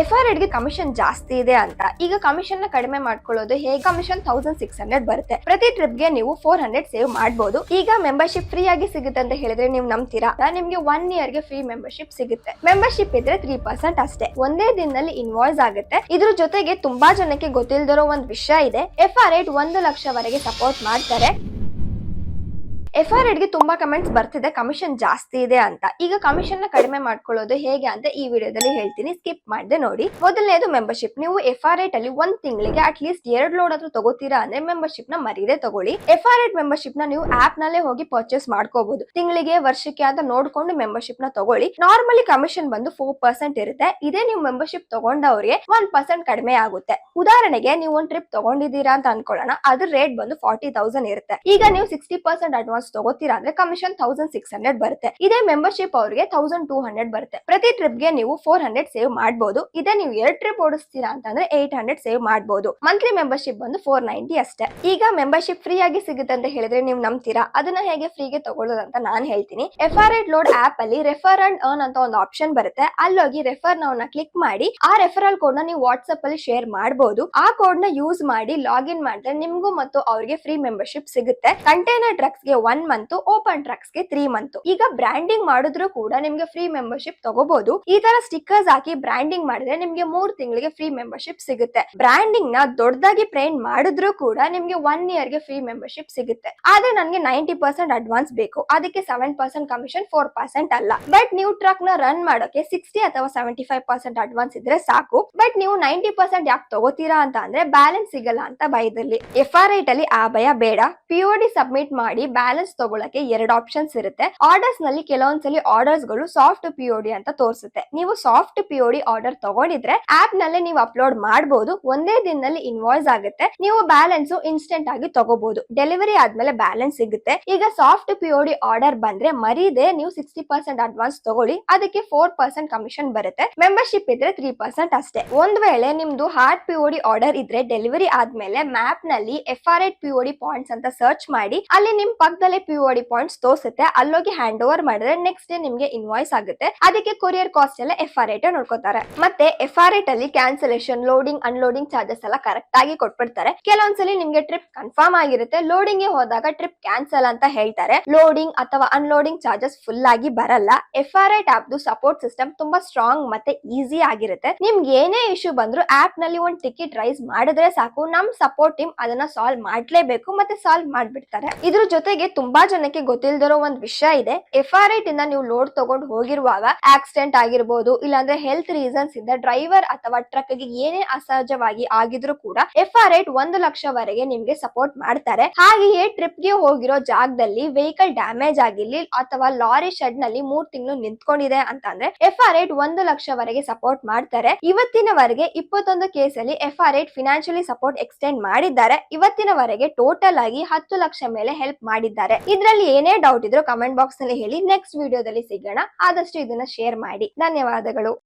F ಆರ್ಗೆ commission ಜಾಸ್ತಿ ಇದೆ ಅಂತ. ಈಗ ಕಮಿಷನ್ನ ಕಡಿಮೆ ಮಾಡ್ಕೊಳ್ಳೋದು ಹೇಗೆ? ಕಮಿಷನ್ ತೌಸಂಡ್ ಸಿಕ್ಸ್ ಹಂಡ್ರೆಡ್ ಬರುತ್ತೆ. ಪ್ರತಿ ಟ್ರಿಪ್ಗೆ ನೀವು ಫೋರ್ ಹಂಡ್ರೆಡ್ ಸೇವ್ ಮಾಡಬಹುದು ಈಗ ಮೆಂಬರ್ಶಿಪ್ ಫ್ರೀ ಆಗಿ ಸಿಗುತ್ತೆ ಅಂತ ಹೇಳಿದ್ರೆ ನೀವು ನಂಬ್ತೀರಾ? ನಿಮ್ಗೆ ಒನ್ ಇಯರ್ಗೆ ಫ್ರೀ ಮೆಂಬರ್ಶಿಪ್ ಸಿಗುತ್ತೆ. ಮೆಂಬರ್ಶಿಪ್ ಇದ್ರೆ ತ್ರೀ ಪರ್ಸೆಂಟ್ ಅಷ್ಟೇ. ಒಂದೇ ದಿನದಲ್ಲಿ ಇನ್ವಾಯ್ಸ್ ಆಗುತ್ತೆ. ಇದ್ರ ಜೊತೆಗೆ ತುಂಬಾ ಜನಕ್ಕೆ ಗೊತ್ತಿಲ್ದಿರೋ ಒಂದ್ ವಿಷಯ ಇದೆ. ಎಫ್ ಆರ್ ಏಟ್ ಒಂದು ಲಕ್ಷವರೆಗೆ ಸಪೋರ್ಟ್ ಮಾಡ್ತಾರೆ. ಎಫ್ ಆರ್ಗೆ ತುಂಬಾ ಕಮೆಂಟ್ಸ್ ಬರ್ತಿದೆ ಕಮಿಷನ್ ಜಾಸ್ತಿ ಇದೆ ಅಂತ. ಈಗ ಕಮಿಷನ್ನ ಕಡಿಮೆ ಮಾಡ್ಕೊಳ್ಳೋದು ಹೇಗೆ ಅಂತ ಈ ವಿಡಿಯೋದಲ್ಲಿ ಹೇಳ್ತೀನಿ. ಸ್ಕಿಪ್ ಮಾಡದೆ ನೋಡಿ. ಮೊದಲನೇದು ಮೆಂಬರ್ಶಿಪ್ ನೀವು ಎಫ್ ಆರ್ ಅಲ್ಲಿ ಒಂದ್ ತಿಂಗಳಿಗೆ ಅಟ್ ಲೀಸ್ಟ್ ಎರಡ್ ಲೋಡ್ ಆದ್ರೂ ತಗೋತೀರಾ ಅಂದ್ರೆ ಮೆಂಬರ್ಶಿಪ್ನ ಮರೀದೆ ತಗೊಳ್ಳಿ. ಎಫ್ ಆರ್ ಏಟ್ ಮೆಂಬರ್ಶಿಪ್ನ ನೀವು ಆಪ್ ನಲ್ಲೇ ಹೋಗಿ ಪರ್ಚೇಸ್ ಮಾಡ್ಕೋಬಹುದು ತಿಂಗಳಿಗೆ ವರ್ಷಕ್ಕೆ ಅಂತ ನೋಡ್ಕೊಂಡು ಮೆಂಬರ್ಶಿಪ್ನ ತಗೊಳ್ಳಿ. ನಾರ್ಮಲಿ ಕಮಿಷನ್ ಬಂದು ಫೋರ್ ಪರ್ಸೆಂಟ್ ಇರುತ್ತೆ. ಇದೇ ನೀವು ಮೆಂಬರ್ಶಿಪ್ ತಗೊಂಡವ್ರಿಗೆ ಒನ್ ಪರ್ಸೆಂಟ್ ಕಡಿಮೆ ಆಗುತ್ತೆ. ಉದಾಹರಣೆಗೆ ನೀವು ಒಂದ್ ಟ್ರಿಪ್ ತಗೊಂಡಿದ್ದೀರಾ ಅಂತ ಅನ್ಕೊಳ್ಳೋಣ. ಅದ್ರ ರೇಟ್ ಬಂದು ಫಾರ್ಟಿ ತೌಸಂಡ್ ಇರುತ್ತೆ. ಈಗ ನೀವು ಸಿಕ್ಸ್ಟಿ ಪರ್ಸೆಂಟ್ ಅಡ್ವಾನ್ಸ್ ತಗೋತೀರಾ ಅಂದ್ರೆ ಕಮಿಷನ್ ತೌಸಂಡ್ ಸಿಕ್ಸ್ ಹಂಡ್ರೆಡ್ ಬರುತ್ತೆ. ಇದೇ ಮೆಂಬರ್ಶಿಪ್ ಅವರಿಗೆ ತೌಸಂಡ್ ಟೂ ಹಂಡ್ರೆಡ್ ಬರುತ್ತೆ. ಪ್ರತಿ ಟ್ರಿಪ್ಗೆ ನೀವು ಫೋರ್ ಹಂಡ್ರೆಡ್ ಸೇವ್ ಮಾಡಬಹುದು ಇದೇ ನೀವು ಎರಡ್ ಟ್ರಿಪ್ ಓಡಿಸ್ತೀರಾ ಅಂತಂದ್ರೆ ಏಟ್ ಹಂಡ್ರೆಡ್ ಸೇವ್ ಮಾಡಬಹುದು ಮಂತ್ಲಿ ಮೆಂಬರ್ಶಿಪ್ ಬಂದು ಫೋರ್ ನೈಂಟಿ ಅಷ್ಟೇ. ಈಗ ಮೆಂಬರ್ಶಿಪ್ ಫ್ರೀ ಆಗಿ ಸಿಗುತ್ತೆ ಅಂತ ಹೇಳಿದ್ರೆ ನೀವು ನಂಬ್ತೀರಾ? ಅದನ್ನ ಹೇಗೆ ಫ್ರೀಗೆ ತಗೊಳ್ಳೋದು ಅಂತ ನಾನು ಹೇಳ್ತೀನಿ. F R eight load app ಅಲ್ಲಿ ರೆಫರ್ ಅಂಡ್ ಅರ್ನ್ ಅಂತ ಒಂದು ಆಪ್ಷನ್ ಬರುತ್ತೆ. ಅಲ್ಲೋಗಿ ರೆಫರ್ ನವನ್ನ ಕ್ಲಿಕ್ ಮಾಡಿ ಆ ರೆಫರಲ್ ಕೋಡ್ನ ನೀವು ವಾಟ್ಸ್ಆಪ್ ಅಲ್ಲಿ ಶೇರ್ ಮಾಡಬಹುದು ಆ ಕೋಡ್ನ ಯೂಸ್ ಮಾಡಿ ಲಾಗಿನ್ ಮಾಡಿದ್ರೆ ನಿಮ್ಗೂ ಮತ್ತು ಅವ್ರಿಗೆ ಫ್ರೀ ಮೆಂಬರ್ಶಿಪ್ ಸಿಗುತ್ತೆ. ಕಂಟೈನರ್ ಟ್ರಕ್ಸ್ಗೆ ಒನ್ ಮಂತ್, ಓಪನ್ ಟ್ರಕ್ಸ್ಗೆ ತ್ರೀ ಮಂತ್. ಈಗ ಬ್ರ್ಯಾಂಡಿಂಗ್ ಮಾಡಿದ್ರು ಕೂಡ ನಿಮ್ಗೆ ಫ್ರೀ ಮೆಂಬರ್ಶಿಪ್ ತಗೋಬಹುದು ಈ ತರ ಸ್ಟಿಕ್ಕರ್ಸ್ ಹಾಕಿ ಬ್ರ್ಯಾಂಡಿಂಗ್ ಮಾಡಿದ್ರೆ ನಿಮ್ಗೆ ಮೂರ್ ತಿಂಗಳಿಗೆ ಫ್ರೀ ಮೆಂಬರ್ಶಿಪ್ ಸಿಗುತ್ತೆ. ಬ್ರ್ಯಾಂಡಿಂಗ್ನ ದೊಡ್ಡದಾಗಿ ಪ್ರಿಂಟ್ ಮಾಡಿದ್ರು ಕೂಡ ನಿಮ್ಗೆ ಒನ್ ಇಯರ್ಗೆ ಫ್ರೀ ಮೆಂಬರ್ಶಿಪ್ ಸಿಗುತ್ತೆ. ಆದ್ರೆ ನನಗೆ ನೈಂಟಿ ಪರ್ಸೆಂಟ್ ಅಡ್ವಾನ್ಸ್ ಬೇಕು. ಅದಕ್ಕೆ seven percent commission, four percent ಅಲ್ಲ. ಬಟ್ ನೀವು ಟ್ರಕ್ನ ರನ್ ಮಾಡೋಕೆ ಸಿಕ್ಸ್ಟಿ ಅಥವಾ ಸೆವೆಂಟಿ ಫೈವ್ ಪರ್ಸೆಂಟ್ ಅಡ್ವಾನ್ಸ್ ಇದ್ರೆ ಸಾಕು. ಬಟ್ ನೀವು ನೈಂಟಿ ಪರ್ಸೆಂಟ್ ಯಾಕೆ ತಗೋತೀರಾ ಅಂತ ಅಂದ್ರೆ ಬ್ಯಾಲೆನ್ಸ್ ಸಿಗಲ್ಲ ಅಂತ ಭಯದಲ್ಲಿ ಎಫ್ ಆರ್ ಐಟ್ ಅಲ್ಲಿ ಆ ಭಯ ಬೇಡ. ಪಿಒಡಿ ಸಬ್ಮಿಟ್ ಮಾಡಿ ಬ್ಯಾಲೆನ್ಸ್ ತಗೊಳಕ್ಕೆ ಎರಡು ಆಪ್ಷನ್ಸ್ ಇರುತ್ತೆ. ಆರ್ಡರ್ಸ್ನಲ್ಲಿ ಕೆಲವೊಂದ್ಸಲಿ ಆರ್ಡರ್ಸ್ಗಳು ಸಾಫ್ಟ್ ಪಿಒಡಿ ಅಂತ ತೋರಿಸುತ್ತೆ. ನೀವು ಸಾಫ್ಟ್ ಪಿಒಡಿ ಆರ್ಡರ್ ತಗೊಂಡಿದ್ರೆ ಆಪ್ನಲ್ಲಿ ನೀವು ಅಪ್ಲೋಡ್ ಮಾಡಬಹುದು ಒಂದೇ ದಿನದಲ್ಲಿ ಇನ್ವಾಯ್ಸ್ ಆಗುತ್ತೆ. ನೀವು ಬ್ಯಾಲೆನ್ಸ್ ಇನ್ಸ್ಟೆಂಟ್ ಆಗಿ ತಗೋಬಹುದು ಡೆಲಿವರಿ ಆದ್ಮೇಲೆ ಬ್ಯಾಲೆನ್ಸ್ ಸಿಗುತ್ತೆ. ಈಗ ಸಾಫ್ಟ್ ಪಿಒಡಿ ಆರ್ಡರ್ ಬಂದ್ರೆ ಮರೀದೆ ನೀವು ಸಿಕ್ಸ್ಟಿ ಪರ್ಸೆಂಟ್ ಅಡ್ವಾನ್ಸ್ ತಗೊಳ್ಳಿ. ಅದಕ್ಕೆ ಫೋರ್ ಪರ್ಸೆಂಟ್ ಕಮಿಷನ್ ಬರುತ್ತೆ. ಮೆಂಬರ್ಶಿಪ್ ಇದ್ರೆ ತ್ರೀ ಪರ್ಸೆಂಟ್ ಅಷ್ಟೇ. ಒಂದ್ ವೇಳೆ ನಿಮ್ದು ಹಾರ್ಡ್ ಪಿಒಡಿ ಆರ್ಡರ್ ಇದ್ರೆ ಡೆಲಿವರಿ ಆದ್ಮೇಲೆ ಮ್ಯಾಪ್ನಲ್ಲಿ ಎಫ್ ಆರ್ ಪಿಒಡಿ ಪಾಯಿಂಟ್ಸ್ ಅಂತ ಸರ್ಚ್ ಮಾಡಿ. ಅಲ್ಲಿ ನಿಮ್ ಪಕ್ಕದಲ್ಲೇ ಡಿ ಪಾಯಿಂಟ್ಸ್ ತೋರಿಸುತ್ತೆ. ಅಲ್ಲೋಗಿ ಹ್ಯಾಂಡ್ ಓವರ್ ಮಾಡಿದ್ರೆ ನೆಕ್ಸ್ಟ್ ಡೇ ನಿಮ್ಗೆ ಇನ್ವಾಯ್ಸ್ ಆಗುತ್ತೆ. ಅದಕ್ಕೆ ಕೊರಿಯರ್ ಕಾಸ್ಟ್ ಎಲ್ಲ ಎಫ್ ಆರ್ ರೇಟ್ ನೋಡ್ಕೋತಾರೆ. ಮತ್ತೆ ಎಫ್ ಆರ್ ಏಟ್ ಅಲ್ಲಿ ಕ್ಯಾನ್ಸಲೇಷನ್ ಲೋಡಿಂಗ್ ಅನ್ಲೋಡಿಂಗ್ ಚಾರ್ಜಸ್ ಎಲ್ಲ ಕರೆಕ್ಟ್ ಆಗಿ ಕೊಟ್ಬಿಡ್ತಾರೆ. ಕೆಲವೊಂದ್ಸಲಿ ನಿಮ್ಗೆ ಟ್ರಿಪ್ ಕನ್ಫರ್ಮ್ ಆಗಿರುತ್ತೆ. ಲೋಡಿಂಗ್ಗೆ ಹೋದಾಗ ಟ್ರಿಪ್ ಕ್ಯಾನ್ಸಲ್ ಅಂತ ಹೇಳ್ತಾರೆ. ಲೋಡಿಂಗ್ ಅಥವಾ ಅನ್ಲೋಡಿಂಗ್ ಚಾರ್ಜಸ್ ಫುಲ್ ಆಗಿ ಬರಲ್ಲ. ಎಫ್ ಆರ್ ಐ ಆಪ್ದು ಸಪೋರ್ಟ್ ಸಿಸ್ಟಮ್ ತುಂಬಾ ಸ್ಟ್ರಾಂಗ್ ಮತ್ತೆ ಈಸಿ ಆಗಿರುತ್ತೆ. ನಿಮ್ಗೆ ಏನೇ ಇಶ್ಯೂ ಬಂದ್ರು ಆಪ್ನಲ್ಲಿ ಒಂದ್ ಟಿಕೆಟ್ ರೈಸ್ ಮಾಡಿದ್ರೆ ಸಾಕು. ನಮ್ ಸಪೋರ್ಟ್ ಟೀಮ್ ಅದನ್ನ ಸಾಲ್ವ್ ಮಾಡ್ಲೇಬೇಕು. ಮತ್ತೆ ಸಾಲ್ವ್ ಮಾಡ್ಬಿಡ್ತಾರೆ. ಇದ್ರ ಜೊತೆಗೆ ತುಂಬಾ ಜನಕ್ಕೆ ಗೊತ್ತಿಲ್ದಿರೋ ಒಂದ್ ವಿಷಯ ಇದೆ. ಎಫ್ ಆರ್ ಐಟ್ ಇಂದ ನೀವು ಲೋಡ್ ತಗೊಂಡು ಹೋಗಿರುವಾಗ ಆಕ್ಸಿಡೆಂಟ್ ಆಗಿರ್ಬೋದು, ಇಲ್ಲಾಂದ್ರೆ ಹೆಲ್ತ್ ರೀಸನ್ಸ್ ಇಂದ ಡ್ರೈವರ್ ಅಥವಾ ಟ್ರಕ್ಗೆ ಏನೇ ಅಸಹಜವಾಗಿ ಆಗಿದ್ರು ಕೂಡ ಎಫ್ ಆರ್ ಐಟ್ ಒಂದು ಲಕ್ಷವರೆಗೆ ನಿಮ್ಗೆ ಸಪೋರ್ಟ್ ಮಾಡ್ತಾರೆ. ಹಾಗೆಯೇ ಟ್ರಿಪ್ಗೆ ಹೋಗಿರೋ ಜಾಗದಲ್ಲಿ ವೆಹಿಕಲ್ ಡ್ಯಾಮೇಜ್ ಆಗಿರ್ಲಿ ಅಥವಾ ಲಾರಿ ಶೆಡ್ನಲ್ಲಿ ಮೂರ್ ತಿಂಗಳು ನಿಂತ್ಕೊಂಡಿದೆ ಅಂತಂದ್ರೆ ಎಫ್ ಆರ್ ಐಟ್ ಒಂದು ಲಕ್ಷವರೆಗೆ ಸಪೋರ್ಟ್ ಮಾಡ್ತಾರೆ. ಇವತ್ತಿನವರೆಗೆ ಇಪ್ಪತ್ತೊಂದು ಕೇಸಲ್ಲಿ F R eight financially support extend ಮಾಡಿದ್ದಾರೆ. ಇವತ್ತಿನವರೆಗೆ ಟೋಟಲ್ ಆಗಿ ಹತ್ತು ಲಕ್ಷ ಮೇಲೆ ಹೆಲ್ಪ್ ಮಾಡಿದ್ದಾರೆ. ಇದ್ರಲ್ಲಿ ಏನೇ ಡೌಟ್ ಇದ್ರು ಕಮೆಂಟ್ ಬಾಕ್ಸ್ನಲ್ಲಿ ಹೇಳಿ ನೆಕ್ಸ್ಟ್ ವಿಡಿಯೋದಲ್ಲಿ ಸಿಗೋಣ. ಆದಷ್ಟು ಇದನ್ನ ಶೇರ್ ಮಾಡಿ. ಧನ್ಯವಾದಗಳು.